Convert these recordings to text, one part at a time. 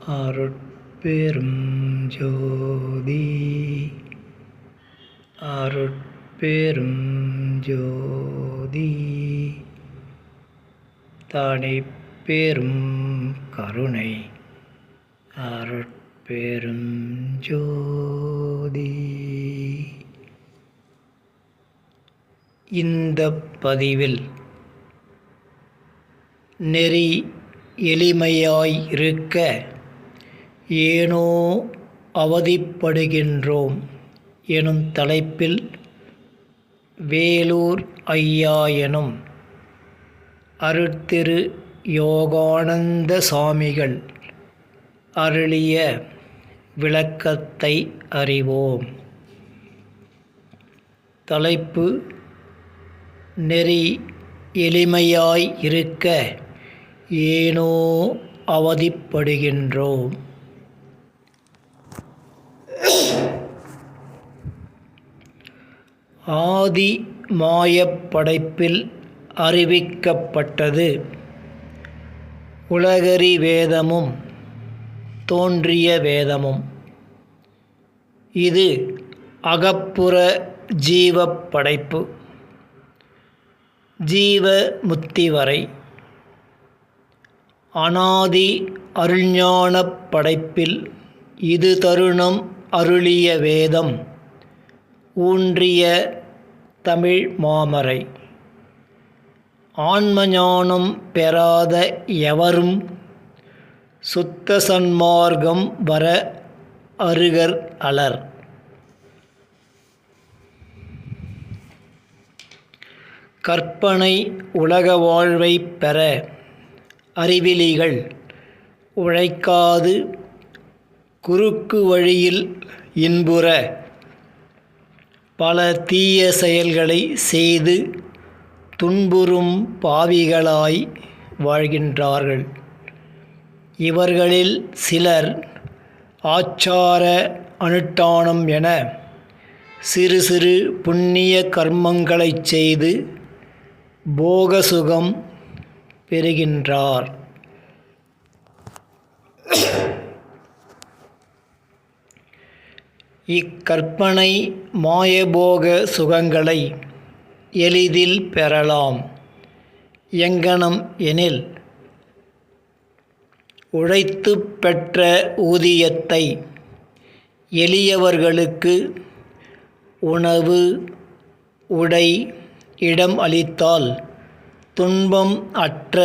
அருட்பெரும் ஜோதி அருட்பெரும் ஜோதி தானே பெரும் கருணை. அருட்பெரும் ஜோதி இந்த பதிவில் நெறி எளிமையாய் இருக்க ஏனோ அவதிப்படுகின்றோம் எனும் தலைப்பில் வேலூர் ஐயா எனும் அருட்திரு யோகானந்த சாமிகள் அருளிய விளக்கத்தை அறிவோம். தலைப்பு நெறி எளிமையாய் இருக்க ஏனோ அவதிப்படுகின்றோம். ஆதி மாயப் படைப்பில் அறிவிக்கப்பட்டது. உலகறி வேதமும் தோன்றிய வேதமும். இது அகப்புற ஜீவப்படைப்பு. ஜீவ முத்தி வரை அனாதி அருள்ஞானப் படைப்பில் இது தருணம் அருளிய வேதம். ஊன்றிய தமிழ் மாமரை. ஆன்மஞானம் பெறாத எவரும் சுத்த சன்மார்க்கம் வர அருகர் அலர். கற்பனை உலக வாழ்வைப் பெற அறிவிலிகள் உழைக்காது குறுக்கு வழியில் இன்புற பல தீய செயல்களை செய்து துன்புறும் பாவிகளாய் வாழ்கின்றார்கள். இவர்களில் சிலர் ஆச்சார அனுஷ்டானம் என சிறு சிறு புண்ணிய கர்மங்களைச் செய்து போகசுகம் பெறுகின்றார். இக்கற்பனை மாயபோக சுகங்களை எளிதில் பெறலாம். எங்கனம் எனில் உழைத்து பெற்ற ஊதியத்தை எளியவர்களுக்கு உணவு உடை இடம் அளித்தால் துன்பம் அற்ற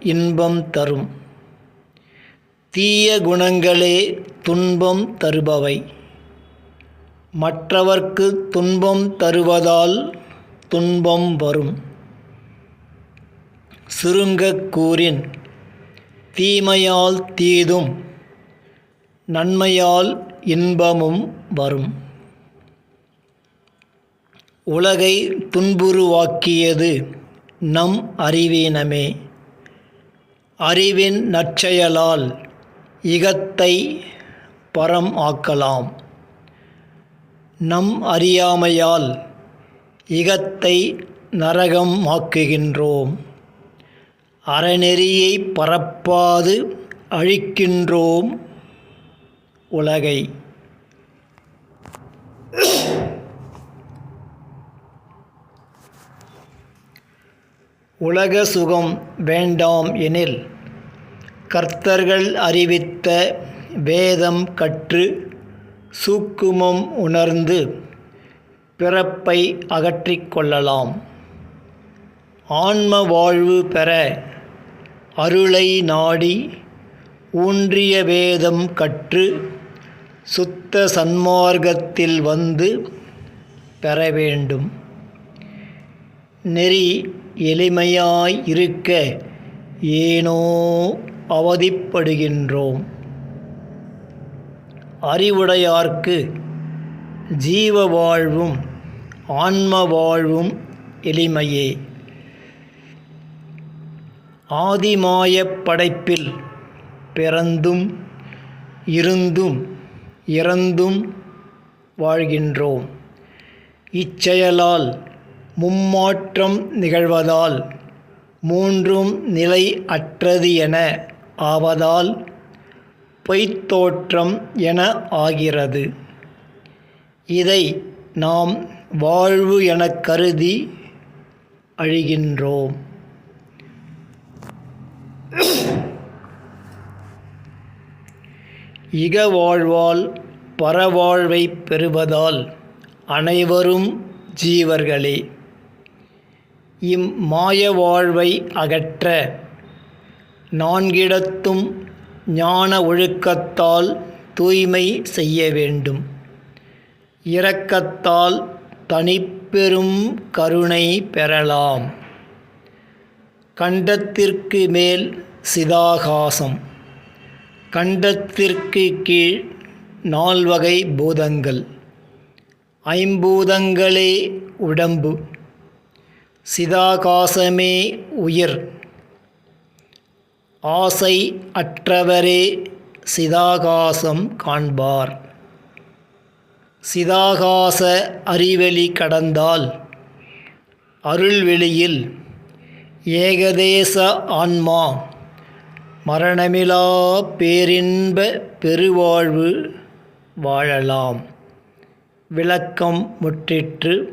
இன்பம் தரும். தீய குணங்களே துன்பம் தருபவை. மற்றவர்க்கு துன்பம் தருவதால் துன்பம் வரும். சுருங்கக் கூறின் தீமையால் தீதும் நன்மையால் இன்பமும் வரும். உலகை துன்புருவாக்கியது நம் அறிவீனமே. அறிவின் நற்செயலால் இகத்தை பரம் ஆக்கலாம் நம் அறியாமையால் இகத்தை நரகம் ஆக்குகின்றோம். அறநெறியை பரப்பாது அழிக்கின்றோம் உலகை. உலக சுகம் வேண்டாம் எனில் கர்த்தர்கள் அறிவித்த வேதம் கற்று சூக்குமம் உணர்ந்து பிறப்பை அகற்றிக் கொள்ளலாம். ஆன்ம வாழ்வு பெற அருளை நாடி ஊன்றிய வேதம் கற்று சுத்த சன்மார்க்கத்தில் வந்து பெற வேண்டும். நெறி எளிமையாய் இருக்க ஏனோ அவதிப்படுகின்றோம். அறிவுடையார்க்கு ஜீவ வாழ்வும் ஆன்ம வாழ்வும் எளிமையே. ஆதிமாயப் படைப்பில் பிறந்தும் இருந்தும் இறந்தும் வாழ்கின்றோம். இச்செயலால் மும்மாற்றம் நிகழ்வதால் மூன்றும் நிலை அற்றது என ஆவதால் பொய்த்தோற்றம் என ஆகிறது. இதை நாம் வாழ்வு என கருதி அழிகின்றோம். இக வாழ்வால் பரவாழ்வை பெறுவதால் அனைவரும் ஜீவர்களே. இம்மாய வாழ்வை அகற்ற நான்கிடத்தும் ஞான ஒழுக்கத்தால் தூய்மை செய்ய வேண்டும். இரக்கத்தால் தனிப்பெரும் கருணை பெறலாம். கண்டத்திற்கு மேல் சிதாகாசம். கண்டத்திற்கு கீழ் நால்வகை பூதங்கள். ஐம்பூதங்களே உடம்பு. சிதாகாசமே உயிர். ஆசை அற்றவரே சிதாகாசம் காண்பார். சிதாகாச அறிவெளி கடந்தால் அருள்வெளியில் ஏகதேச ஆன்மா மரணமிலா பேரின்ப பெருவாழ்வு வாழலாம். விளக்கம் முற்றிற்று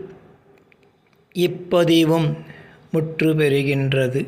இப்பதிவும் முற்று பெறுகின்றது